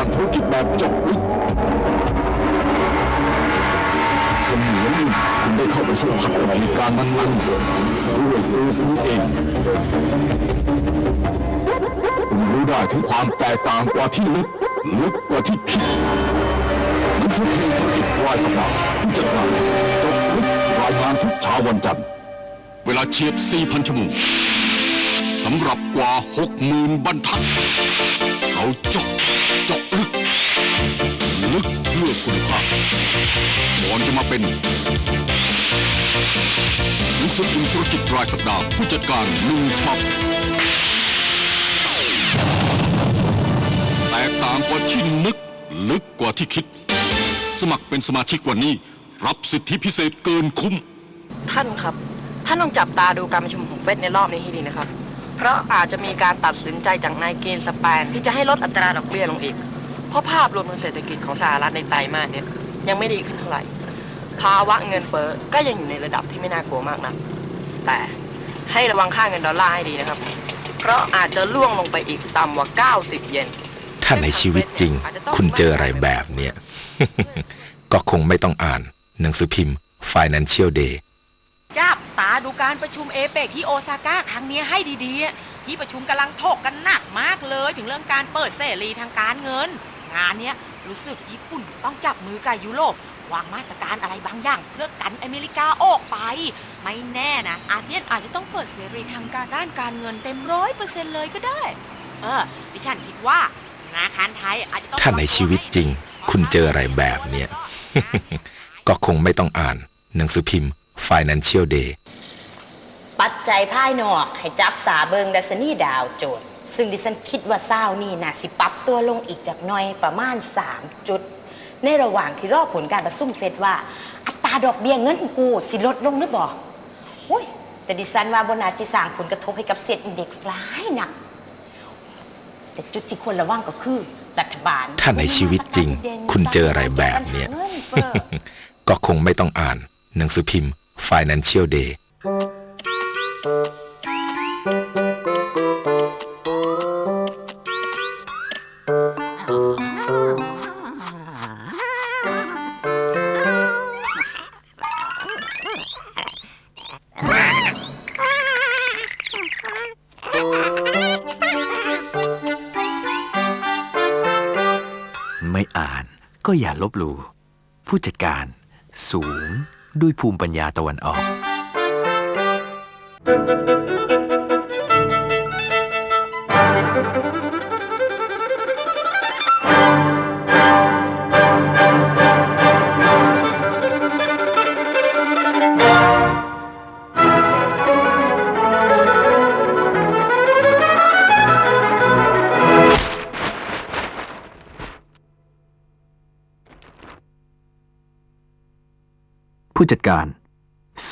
การธุรกิจแบบจบลึกเสมือนคุณได้เข้าไปสัมผัสกับเหตุการณ์นั้นๆด้วยตัวคุณเองคุณรู้ได้ถึงความแตกต่างกว่าที่ลึกลึกกว่าที่คิดหนังสือพิมพ์ธุรกิจรายสัปดาห์ผู้จัดการจบลึกรายงานทุกเช้าวันจันทร์เวลาเฉียด4,000ชั่วโมงสำหรับกว่า 60,000 บรรทัด เขาเจาะเจาะลึก ลึกเพื่อคุณภาพก่อนจะมาเป็นหนังสือพิมพ์ธุรกิจรายสัปดาห์ผู้จัดการหนึ่งฉบับแตกต่างกว่าที่นึก ลึกกว่าที่คิด สมัครเป็นสมาชิกวันนี้ รับสิทธิพิเศษเกินคุ้ม ท่านครับ ท่านต้องจับตาดูการประชุมของเฟดในรอบนี้ให้ดีนะครับ เพราะอาจจะมีการตัดสินใจจากนายเกณฑ์สแปนที่จะให้ลดอัตราดอกเบี้ยลงอีก เพราะภาพรวมทางเศรษฐกิจของสหรัฐในไตรมาสเนี้ยังไม่ดีขึ้นเท่าไหร่ ภาวะเงินเฟ้อก็ยังอยู่ในระดับที่ไม่น่ากลัวมากนะแต่ให้ระวังค่าเงินดอลลาร์ให้ดีนะครับ เพราะอาจจะล่วงลงไปอีกต่ำกว่า 90 เยนถ้าในชีวิตจริง คุณเจออะไรแบบเนี้ย ก็คงไม่ต้องอ่าน หนังสือพิมพ์ Financial Day จับตา ดูการประชุมเอเปกที่โอซาก้าครั้งนี้ให้ดีๆ ที่ประชุมกำลังถกกันหนักมากเลย ถึงเรื่องการเปิดเสรีทางการเงิน งานเนี้ยรู้สึกญี่ปุ่นจะต้องจับมือกับยุโรปวางมาตรการอะไรบางอย่าง เพื่อกันอเมริกาออกไป ไม่แน่นะ อาเซียนอาจจะต้องเปิดเสรีทางการด้านการเงินเต็มร้อยเปอร์เซ็นต์เลยก็ได้ เออดิฉันคิดว่าธนาคารไทยอาจจะต้องถ้าในชีวิตจริง คุณเจออะไรแบบเนี้ยก็คงไม่ต้องอ่าน หนังสือพิมพ์ Financial Day ปัจจัยภายนอกให้จับตาเบิงดัชนีดาวโจนส์ซึ่งดิฉันคิดว่าเศร้านี่นะสิปรับตัวลงอีกจากหน่อยประมาณ 3 จุด ในระหว่างที่รอผลการประชุมเฟดว่า อัตราดอกเบี้ยเงินกูสิลดลงหรือบ่โอ้ยแต่ดิฉันว่าบนาจิสร้างผลกระทบให้กับเซ็ตอินเด็กซ์หลายหนัก แต่จุดที่ควรระวังก็คือรัฐบาลถ้าในชีวิตจริง คุณเจออะไรแบบเนี้ยงิเฟ้อก็คงไม่ต้องอ่านหนังสือพิมพ์ Financial Day ไม่อ่านก็อย่าลบหลู่ผู้จัดการ สูง ด้วยภูมิปัญญาตะวันออก ผู้จัดการ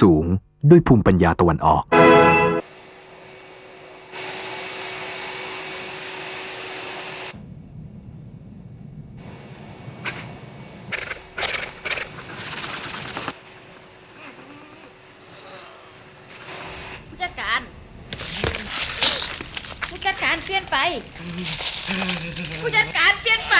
สูงด้วยภูมิปัญญาตะวันออก ผู้จัดการ ผู้จัดการเปลี่ยนไป ผู้จัดการเปลี่ยนไป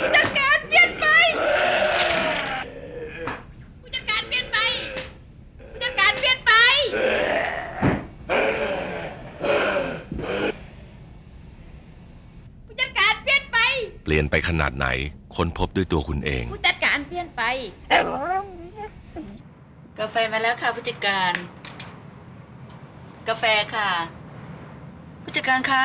ผู้จัดการเปลี่ยนไป ผู้จัดการเปลี่ยนไป ผู้จัดการเปลี่ยนไป ผู้จัดการเปลี่ยนไปเปลี่ยนไปขนาดไหน ค้นพบด้วยตัวคุณเอง ผู้จัดการเปลี่ยนไป กาแฟมาแล้วค่ะผู้จัดการ กาแฟค่ะ ผู้จัดการคะ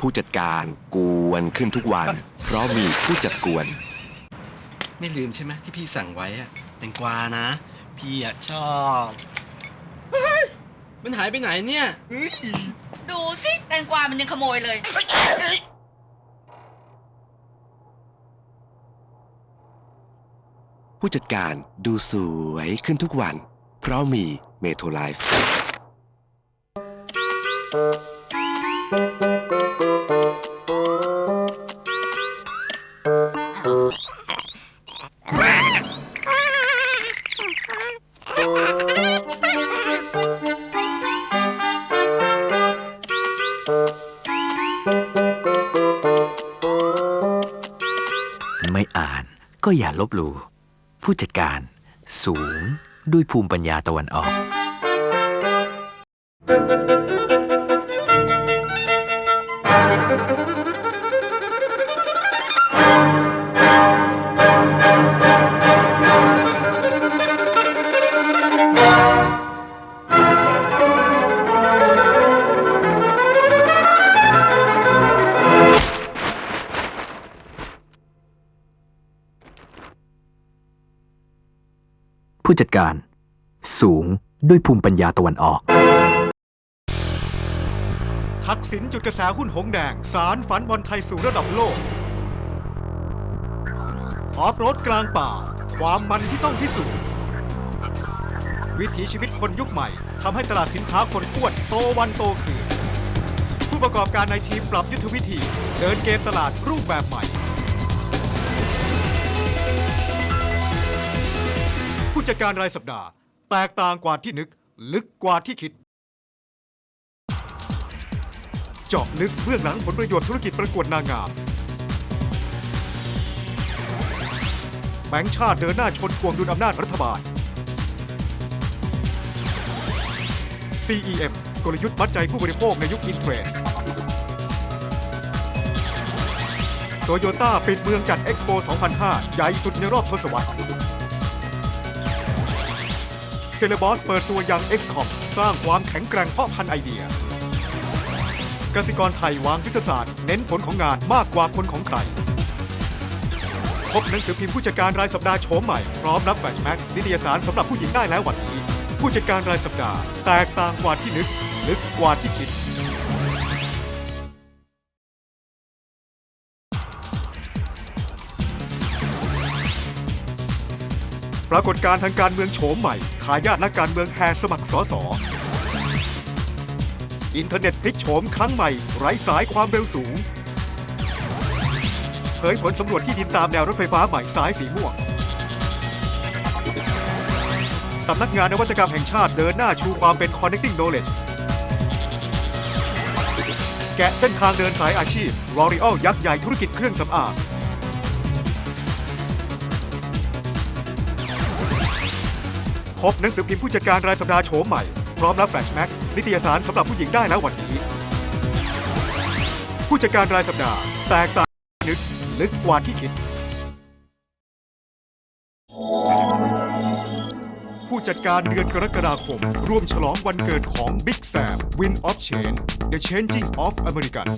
ผู้จัดการกวนขึ้นทุกวัน เพราะมีผู้จัดกวน ไม่ลืมใช่ไหมที่พี่สั่งไว้อะแตงกวานะ พี่อะชอบมันหายไปไหนเนี่ย ดูสิแตงกวามันยังขโมยเลย ผู้จัดการดูสวยขึ้นทุกวัน เพราะมีเมโทรไลฟ์ ไม่อ่านก็อย่าลบหลู่ผู้จัดการสูงด้วยภูมิปัญญาตะวันออก ผู้จัดการ สูงด้วยภูมิปัญญาตะวันออก ทักษิณจุดกระแสหุ้นหงแดง สารฝันบอลไทยสู่ระดับโลก ออฟโรดกลางป่า ความมันที่ต้องพิสูจน์วิถีชีวิตคนยุคใหม่ทำให้ตลาดสินค้าคนอ้วนโตวันโตคืนผู้ประกอบการในทีมปรับยุทธวิธี เดินเกมตลาดรูปแบบใหม่ ผู้จัดการรายสัปดาห์ แตกต่างกว่าที่นึก ลึกกว่าที่คิด เจาะลึกเบื้องหลังผลประโยชน์ธุรกิจประกวดนางงามแบงค์ชาติเดินหน้าชนกวงดุลอำนาจรัฐบาล CEM กลยุทธ์มัดใจผู้บริโภคในยุคอินเทรนด์โตโยต้าปิดเมืองจัดเอ็กซ์โป 2005 ใหญ่สุดในรอบทศวรรษ เซเลบอสเปิดตัวยัง XCOM สร้างความแข็งแกร่งเพาะพันไอเดีย กสิกรไทยวางยุทธศาสตร์ เน้นผลของงานมากกว่าผลของใคร พบหนังสือพิมพ์ผู้จัดการรายสัปดาห์โฉมใหม่ พร้อมรับแฟชแม็กนิตยสารสำหรับผู้หญิงได้แล้ววันนี้ ผู้จัดการรายสัปดาห์ แตกต่างกว่าที่นึก ลึกกว่าที่คิด ปรากฏการณ์ทางการเมืองโฉมใหม่ทายาทนักการเมืองแห่สมัครสอสออินเทอร์เน็ตพลิกโฉมครั้งใหม่ ไร้สายความเร็วสูง เผยผลสำรวจที่ดินตามแนวรถไฟฟ้าใหม่สายสีม่วงสำนักงานนวัตกรรมแห่งชาติเดินหน้าชูความเป็น Connecting Knowledge แกะเส้นทางเดินสายอาชีพ L'Oreal ยักษ์ใหญ่ธุรกิจเครื่องสำอาง พบหนังสือพิมพ์ผู้จัดการรายสัปดาห์โฉมใหม่ พร้อมรับแฟลชแม็กนิตยสารสำหรับผู้หญิงได้แล้ววันนี้ ผู้จัดการรายสัปดาห์ แตกต่างนึกลึกกว่าที่คิด ผู้จัดการเดือนกรกฎาคม ร่วมฉลองวันเกิดของ Big Sam Win of Change The Changing of American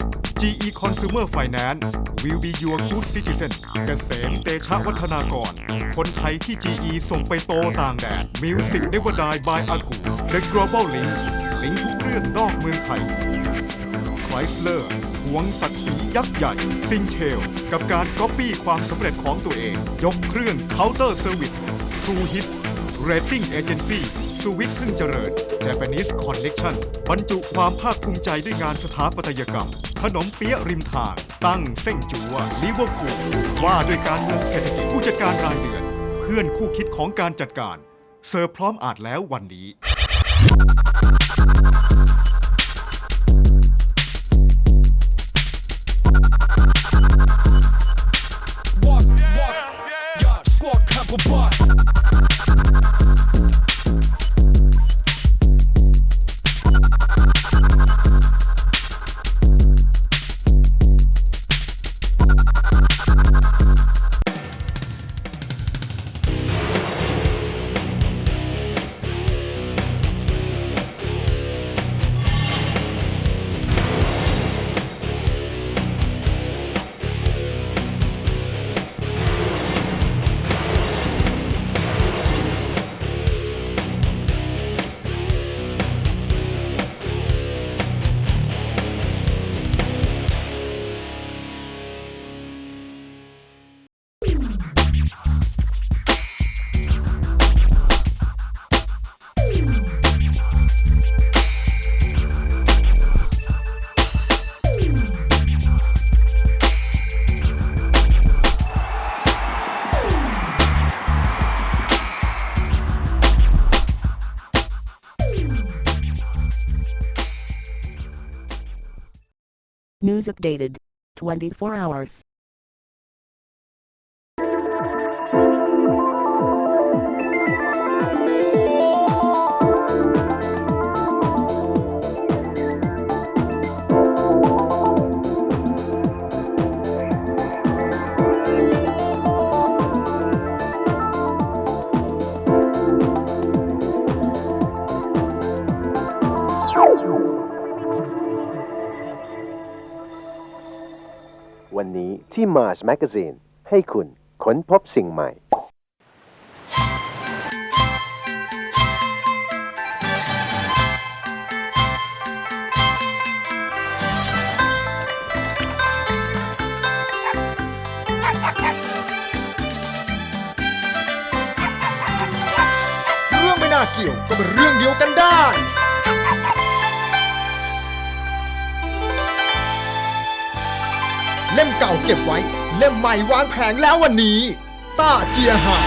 GE Consumer Finance will be your good citizen เกษมเตชะวัฒนากร คนไทยที่ GE ส่งไปโตต่างแดน Music Never Die by อากู The Global Link ลิงทุกเรื่องนอกเมืองไทยไครสเลอร์หวงศักดิ์ศรียักษ์ใหญ่ซิงเทลกับการก๊อปปี้ความสำเร็จของตัวเอง ยกเครื่องเคาน์เตอร์เซอร์วิสทรูฮิต เรตติ้งเอเจนซี่สุวิทย์พึ่งเจริญ Japanese Collection บรรจุความภาคภูมิใจด้วยงานสถาปัตยกรรม ขนมเปี๊ยะริมทาง ตั้งเส้งจัวลิเวอร์พูลว่าด้วยการเมืองเศรษฐกิจผู้จัดการรายเดือน เพื่อนคู่คิดของการจัดการ เสิร์ฟพร้อมอาจแล้ววันนี้ News updated. 24 hours. วันนี้ที่ Mars Magazine ให้คุณค้นพบสิ่งใหม่ เรื่องไม่น่าเกี่ยวก็เป็นเรื่องเดียวกันได้ เล่มเก่าเก็บไว้ เล่มใหม่วางแผงแล้ววันนี้ ต้าเจียหา